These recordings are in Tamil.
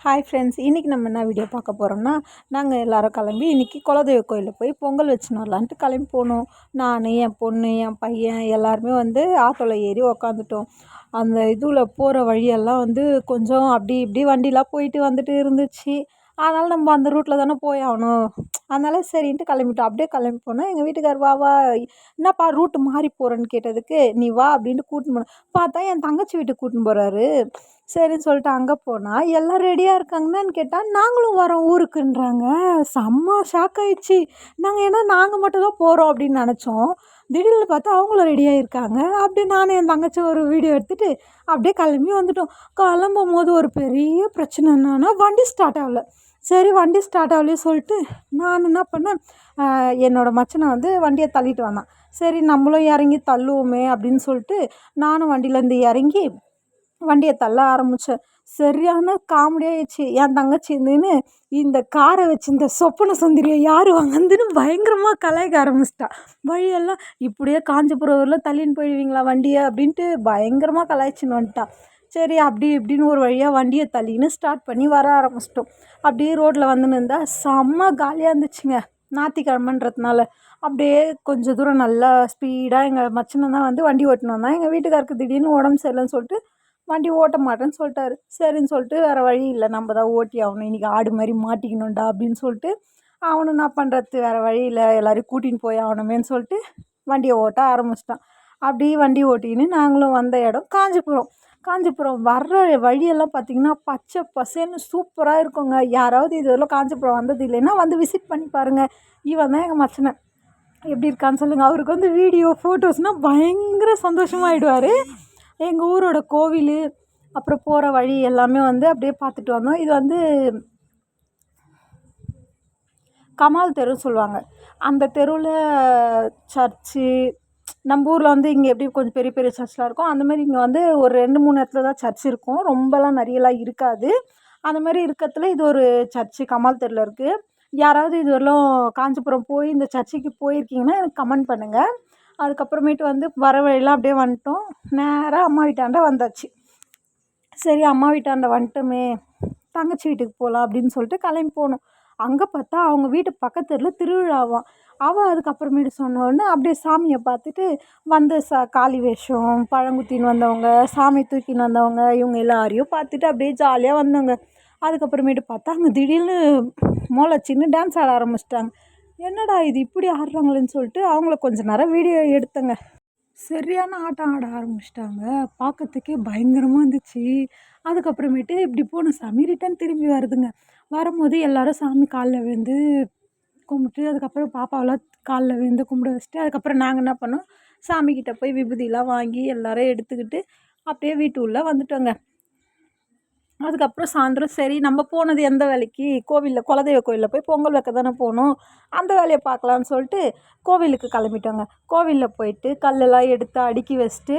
ஹாய் ஃப்ரெண்ட்ஸ் இன்றைக்கி நம்ம என்ன வீடியோ பார்க்க போகிறோம்னா நாங்கள் எல்லோரும் கிளம்பி இன்றைக்கி குலதெய்வ கோயிலில் போய் பொங்கல் வச்சுன்னு வரலான்ட்டு கிளம்பி போனோம். நான் என் பொண்ணு என் பையன் எல்லாருமே வந்து ஆட்டோவில் ஏறி உக்காந்துட்டோம். அந்த இதில் போகிற வழியெல்லாம் வந்து கொஞ்சம் அப்படி இப்படி வண்டிலாம் போயிட்டு வந்துட்டு இருந்துச்சு. அதனால் நம்ம அந்த ரூட்டில் தானே போய் ஆகணும். அதனால் சரின்ட்டு கிளம்பிட்டோம். அப்படியே கிளம்பி போனோம். எங்கள் வீட்டுக்கார் வா வா என்னப்பா ரூட்டு மாறி போகிறேன்னு கேட்டதுக்கு நீ வா அப்படின்ட்டு கூட்டின்னு போனோம். பார்த்தா என் தங்கச்சி வீட்டுக்கு கூட்டின்னு போகிறாரு சரின்னு சொல்லிட்டு அங்கே போனால் எல்லாம் ரெடியாக இருக்காங்கன்னு கேட்டால் நாங்களும் வரோம் ஊருக்குன்றாங்க. செம்ம ஷாக் ஆயிடுச்சு. நாங்கள் ஏன்னா நாங்கள் மட்டும் தான் போகிறோம் அப்படின்னு நினச்சோம். திடீர்னு பார்த்தா அவங்களும் ரெடியாக இருக்காங்க. அப்படியே நானும் என் தங்கச்சி ஒரு வீடியோ எடுத்துகிட்டு அப்படியே கிளம்பி வந்துட்டோம். கிளம்பும் போது ஒரு பெரிய பிரச்சனை என்னன்னா வண்டி ஸ்டார்ட் ஆகலை. சரி வண்டி ஸ்டார்ட் ஆகலையே சொல்லிட்டு நான் என்ன பண்ணேன் என்னோடய மச்சனை வந்து வண்டியை தள்ளிட்டு வந்தான். சரி நம்மளும் இறங்கி தள்ளுவோமே அப்படின்னு சொல்லிட்டு நானும் வண்டியிலேருந்து இறங்கி வண்டியை தள்ள ஆரம்பித்தேன் சரியான காமெடியாகிடுச்சு என் தங்கச்சி இருந்துன்னு இந்த காரை வச்சு இந்த சொப்பன சுந்தரியை யார் வாங்கந்துன்னு பயங்கரமாக கலாய்க்க ஆரம்பிச்சிட்டா. வழியெல்லாம் இப்படியே காஞ்சிபுரம் ஊரில் தள்ளின்னு போயிடுவீங்களா வண்டியை? அப்படின்ட்டு பயங்கரமாக கலாய்ச்சின்னு வந்துட்டா. சரி அப்படி இப்படின்னு ஒரு வழியாக வண்டியை தள்ளின்னு ஸ்டார்ட் பண்ணி வர ஆரம்பிச்சிட்டோம். அப்படியே ரோட்டில் வந்துன்னு இருந்தால் செம்ம காலியாக இருந்துச்சுங்க. ஞாயிற்றுக்கிழமன்றதுனால. அப்படியே கொஞ்சம் தூரம் நல்லா ஸ்பீடாக எங்கள் மச்சனை தான் வந்து வண்டி ஓட்டினு வந்தான். எங்கள் வீட்டுக்காருக்கு திடீர்னு உடம்பு சரியில்லைன்னு சொல்லிட்டு வண்டி ஓட்ட மாட்டேன்னு சொல்லிட்டாரு. சரின்னு சொல்லிட்டு வேறு வழி இல்லை நம்ம தான் ஓட்டி ஆகணும். இன்றைக்கி ஆடு மாதிரி மாட்டிக்கணும்டா அப்படின்னு சொல்லிட்டு அவனும் என்ன பண்ணுறது வேறு வழி இல்லை எல்லோரையும் கூட்டின்னு போய் ஆகணுமேன்னு சொல்லிட்டு வண்டியை ஓட்ட ஆரம்பிச்சிட்டான். அப்படி வண்டி ஓட்டின்னு நாங்களும் வந்த இடம் காஞ்சிபுரம். காஞ்சிபுரம் வர்ற வழியெல்லாம் பார்த்திங்கன்னா பச்சை பசேன்னு சூப்பராக இருக்குங்க. யாராவது இதுவரையிலும் காஞ்சிபுரம் வந்தது இல்லைன்னா வந்து விசிட் பண்ணி பாருங்கள் இவன் தான் எங்கள் மச்சனை எப்படி இருக்கான்னு சொல்லுங்கள் அவருக்கு வந்து வீடியோ ஃபோட்டோஸ்னால் பயங்கர சந்தோஷமாகிடுவார் எங்கள் ஊரோட கோவில் அப்புறம் போகிற வழி எல்லாமே வந்து அப்படியே பார்த்துட்டு வந்தோம். இது வந்து கமால் தெருன்னு சொல்லுவாங்க. அந்த தெருவில் சர்ச்சு நம்ம ஊரில் வந்து இங்கே எப்படி கொஞ்சம் பெரிய பெரிய சர்ச்லாம் இருக்கும். அந்த மாதிரி இங்கே வந்து ஒரு ரெண்டு மூணு இடத்துல தான் சர்ச் இருக்கும். ரொம்பலாம் நிறையலாம் இருக்காது. அந்த மாதிரி இருக்கிறதுல இது ஒரு சர்ச்சு கமால் தெருவில் இருக்குது யாராவது இது வரலும் காஞ்சிபுரம் போய் இந்த சர்ச்சுக்கு போயிருக்கீங்கன்னா எனக்கு கமெண்ட் பண்ணுங்கள் அதுக்கப்புறமேட்டு வந்து வர வழியெல்லாம் அப்படியே வந்துட்டோம். நேராக அம்மா வீட்டாண்ட வந்தாச்சு. சரி அம்மா வீட்டாண்ட வந்துட்டோமே. தங்கச்சி வீட்டுக்கு போகலாம் அப்படின்னு சொல்லிட்டு கிளம்பி போனோம். அங்கே பார்த்தா அவங்க வீட்டு பக்கத்தில் திருவிழாவாம். அவள் அதுக்கப்புறமேட்டு சொன்னோடனே அப்படியே சாமியை பார்த்துட்டு வந்த ச காளி வேஷம் பழங்குத்தின்னு வந்தவங்க சாமி தூக்கின்னு வந்தவங்க இவங்க எல்லாரையும் பார்த்துட்டு அப்படியே ஜாலியாக வந்தவங்க அதுக்கப்புறமேட்டு பார்த்தா அங்கே திடீர்னு மோளச்சின்னு டான்ஸ் ஆட ஆரம்பிச்சிட்டாங்க. என்னடா இது இப்படி ஆடுறாங்களேன்னு சொல்லிட்டு அவங்கள கொஞ்ச நேரம் வீடியோ எடுத்தேங்க. சரியான ஆட்டம் ஆட ஆரம்பிச்சிட்டாங்க. பார்க்கறதுக்கே பயங்கரமாக இருந்துச்சு. அதுக்கப்புறமேட்டு இப்படி போன சாமி ரிட்டன் திரும்பி வருதுங்க. வரும்போது எல்லோரும் சாமி காலில் விழுந்து கும்பிட்டு அதுக்கப்புறம் பாப்பாவெல்லாம் காலில் விழுந்து கும்பிட வச்சுட்டு அதுக்கப்புறம் நாங்கள் என்ன பண்ணோம்? சாமிக்கிட்ட போய் விபூதியெலாம் வாங்கி எல்லோரும் எடுத்துக்கிட்டு அப்படியே வீட்டு உள்ளே வந்துட்டோங்க. அதுக்கப்புறம் சாயந்தரம் சரி நம்ம போனது எந்த வேலைக்கு? கோவிலில் குலதெய்வ கோவிலில் போய் பொங்கல் வைக்க தானே போகணும். அந்த வேலையை பார்க்கலான்னு சொல்லிட்டு கோவிலுக்கு கிளம்பிட்டோங்க. கோவிலில் போயிட்டு கல்லெல்லாம் எடுத்து அடுக்கி வச்சுட்டு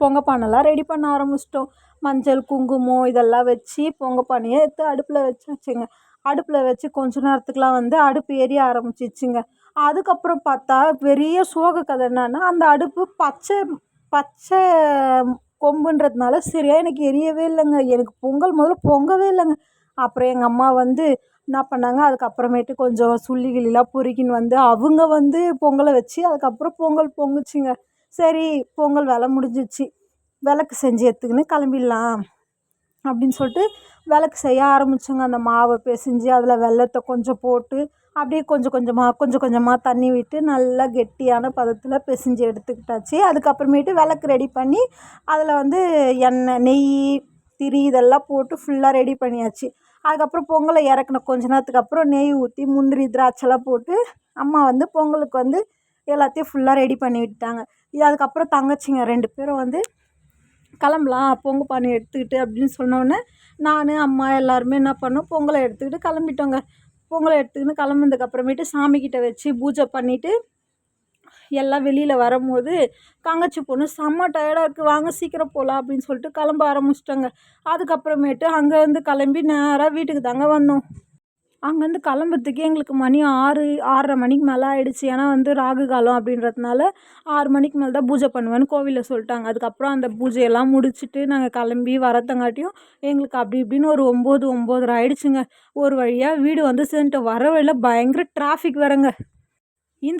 பொங்கல் பானைலாம் ரெடி பண்ண ஆரம்பிச்சிட்டோம். மஞ்சள் குங்குமம் இதெல்லாம் வச்சு பொங்கல் பானையை எடுத்து அடுப்பில் வச்சுங்க. அடுப்பில் வச்சு கொஞ்ச நேரத்துக்குலாம் வந்து அடுப்பு எரிய ஆரம்பிச்சிச்சுங்க. அதுக்கப்புறம் பார்த்தா பெரிய சோக கதை என்னன்னா அந்த அடுப்பு பச்சை பச்சை கொம்புன்றதுனால சரியாக எனக்கு எரியவே இல்லைங்க. எனக்கு பொங்கல் முதல்ல பொங்கவே இல்லைங்க. அப்புறம் எங்கள் அம்மா வந்து என்ன பண்ணாங்க? அதுக்கப்புறமேட்டு கொஞ்சம் சுள்ளி கிள்ளிலாம் பொறுக்கின்னு வந்து அவங்க வந்து பொங்கலை வச்சு அதுக்கப்புறம் பொங்கல் பொங்குச்சுங்க. சரி பொங்கல் வேலை முடிஞ்சிச்சு. விளக்கு செஞ்சு எடுத்துக்கின்னு கிளம்பிடலாம் அப்படின்னு சொல்லிட்டு விளக்கு செய்ய ஆரம்பித்தோங்க அந்த மாவை பிசைஞ்சு அதில் வெல்லத்தை கொஞ்சம் போட்டு அப்படியே கொஞ்சம் கொஞ்சமாக கொஞ்சம் கொஞ்சமாக தண்ணி விட்டு நல்லா கெட்டியான பதத்தில் பிசைஞ்சு எடுத்துக்கிட்டாச்சு. அதுக்கப்புறமேட்டு விளக்கு ரெடி பண்ணி அதில் வந்து எண்ணெய் நெய் திரி இதெல்லாம் போட்டு ஃபுல்லாக ரெடி பண்ணியாச்சு. அதுக்கப்புறம் பொங்கலை இறக்குன கொஞ்ச நேரத்துக்கு அப்புறம் நெய் ஊற்றி முந்திரி திராட்சைலாம் போட்டு அம்மா வந்து பொங்கலுக்கு வந்து எல்லாத்தையும் ஃபுல்லாக ரெடி பண்ணி விட்டாங்க இது அதுக்கப்புறம் தங்கச்சிங்க ரெண்டு பேரும் வந்து கிளம்பலாம் பொங்கல் பானை எடுத்துக்கிட்டு அப்படின்னு சொன்னோடனே நான் அம்மா எல்லாருமே என்ன பண்ணோம் பொங்கலை எடுத்துக்கிட்டு கிளம்பிட்டோங்க. பொங்கலை எடுத்துக்கின்னு கிளம்புனதுக்கு அப்புறமேட்டு சாமிக்கிட்ட வச்சு பூஜை பண்ணிவிட்டு எல்லாம் வெளியில் வரும்போது தங்கச்சி பொண்ணு செம்ம டயர்டாக இருக்குது வாங்க சீக்கிரம் போகலாம் அப்படின்னு சொல்லிட்டு கிளம்ப ஆரம்பிச்சிட்டாங்க. அதுக்கப்புறமேட்டு அங்கேருந்து கிளம்பி நேராக வீட்டுக்கு தாங்க வந்தோம். அங்கேருந்து கிளம்புறதுக்கே எங்களுக்கு மணி ஆறு ஆறரை மணிக்கு மேலே ஆகிடுச்சி ஏன்னா வந்து ராகு காலம் அப்படின்றதுனால ஆறு மணிக்கு மேலே தான் பூஜை பண்ணுவேன்னு கோவிலில் சொல்லிட்டாங்க. அதுக்கப்புறம் அந்த பூஜையெல்லாம் முடிச்சுட்டு நாங்கள் கிளம்பி வரத்தங்காட்டியும் எங்களுக்கு அப்படி இப்படின்னு ஒரு ஒம்பது ஒம்பதரை ஆகிடுச்சிங்க ஒரு வழியாக வீடு வந்து சென்ட்டு வர வழியில் பயங்கர டிராஃபிக் வேறங்க. இந்த